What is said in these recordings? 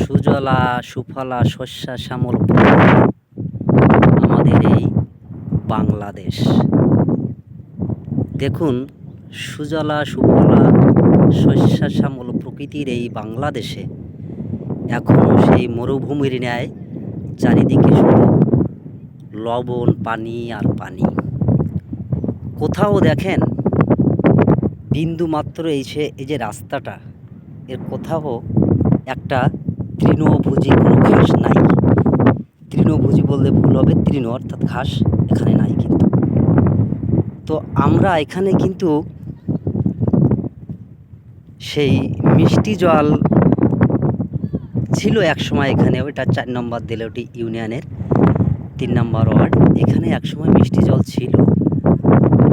সুজলা, সুফলা, শস্য, শ্যামল আমাদের এই বাংলাদেশ। দেখুন, সুজলা, সুফলা, শস্য, শ্যামল প্রকৃতির এই বাংলাদেশে এখনও সেই মরুভূমির ন্যায় চারিদিকে শুধু লবণ, পানি আর পানি। কোথাও দেখেন বিন্দু মাত্র এই সে, এই যে রাস্তাটা, এর কোথাও একটা তৃণভোজী কোনো ঘাস নাই। তৃণভোজী বললে ভুল হবে, তৃণ অর্থাৎ ঘাস এখানে নাই কিন্তু। তো আমরা এখানে কিন্তু সেই মিষ্টি জল ছিল এক সময় এখানে, ওইটা চার নম্বর দিলে ওটি ইউনিয়নের তিন নম্বর ওয়ার্ড। এখানে এক সময় মিষ্টি জল ছিল,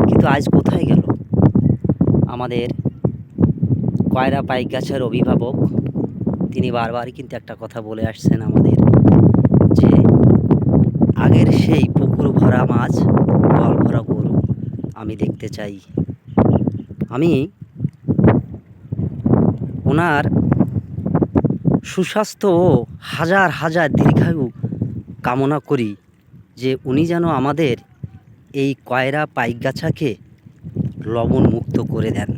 কিন্তু আজ কোথায় গেল? আমাদের কয়রা পাইক গাছের অভিভাবক তিনি বারবারই কিন্তু একটা কথা বলে আসছেন আমাদের যে আগের সেই পুকুর ভরা মাছ জল ভরা গরু আমি দেখতে চাই। আমি ওনার সুস্বাস্থ্য ও হাজার হাজার দীর্ঘায়ু কামনা করি যে উনি যেন আমাদের এই কয়রা পাইকগাছাকে লবণ মুক্ত করে দেন।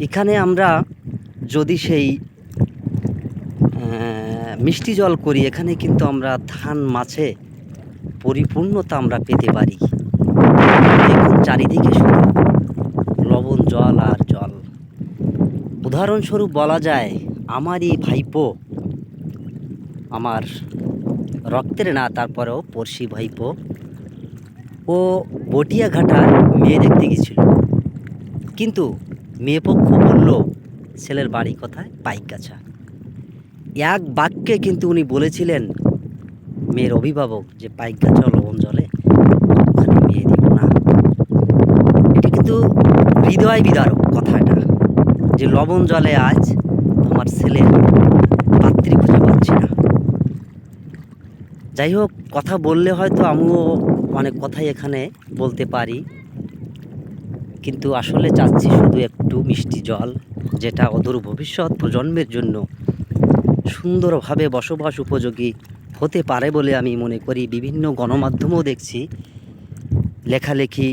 এখানে আমরা যদি সেই মিষ্টি জল করি, এখানে কিন্তু আমরা ধান মাছে পরিপূর্ণতা আমরা পেতে পারি। দেখুন চারিদিকে শুধু লবণ জল আর জল। উদাহরণস্বরূপ বলা যায় আমারই ভাইপো, আমার রক্তের না, তারপরেও পড়শি ভাইপো, ও বটিয়াঘাটার মেয়ে দেখতে গেছিল। কিন্তু মেয়ে পক্ষ বলল ছেলের বাড়ি কোথায়? পাইকগাছা। এক বাক্যে কিন্তু উনি বলেছিলেন, মেয়ের অভিভাবক যে পাইকগাছা লবণ জলে, ওখানে মেয়ে দিব না। এটা কিন্তু হৃদয় বিদারক কথাটা যে লবণ জলে আজ আমার ছেলের পাত্রী খুঁজে পাচ্ছি না। যাই হোক, কথা বললে হয়তো আমিও অনেক কথাই এখানে বলতে পারি। কিন্তু আসলে চাচ্ছি শুধু একটু মিষ্টি জল, যেটা অদূর ভবিষ্যৎ প্রজন্মের জন্য সুন্দরভাবে বসবাস উপযোগী হতে পারে বলে আমি মনে করি। বিভিন্ন গণমাধ্যমেও দেখছি লেখালেখি,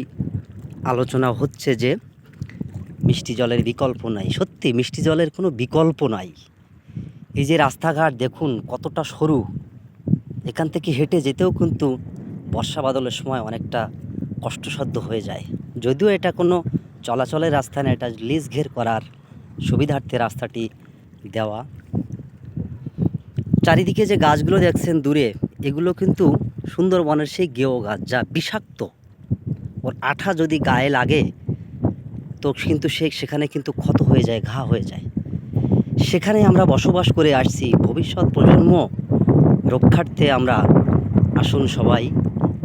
আলোচনা হচ্ছে যে মিষ্টি জলের বিকল্প নাই। সত্যি, মিষ্টি জলের কোনো বিকল্প নাই। এই যে রাস্তাঘাট, দেখুন কতটা সরু। এখান থেকে হেঁটে যেতেও কিন্তু বর্ষা বাদলের সময় অনেকটা কষ্টসাধ্য হয়ে যায়। যদিও এটা কোনো চলাচলের রাস্তা না, এটা লিজ ঘের করার সুবিধার্থে রাস্তাটি দেওয়া। চারিদিকে যে গাছগুলো দেখছেন দূরে, এগুলো কিন্তু সুন্দরবনের সেই গেও গাছ যা বিষাক্ত। ওর আঠা যদি গায়ে লাগে, তো কিন্তু সে সেখানে কিন্তু ক্ষত হয়ে যায়, ঘা হয়ে যায়। সেখানে আমরা বসবাস করে আসছি। ভবিষ্যৎ প্রজন্ম রক্ষার্থে আমরা আসুন সবাই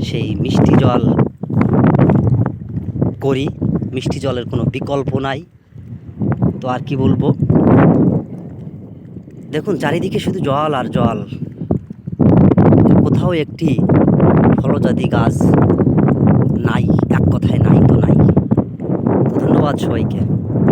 সেই মিষ্টি জল করি, মিষ্টি জলের কোনো বিকল্প নাই। তো আর কি বলব? দেখুন, চারিদিকে শুধু জল আর জল। কোথাও একটি ফলজাতি গাছ নাই, এক কথায় নাই তো নাই। ধন্যবাদ সবাইকে।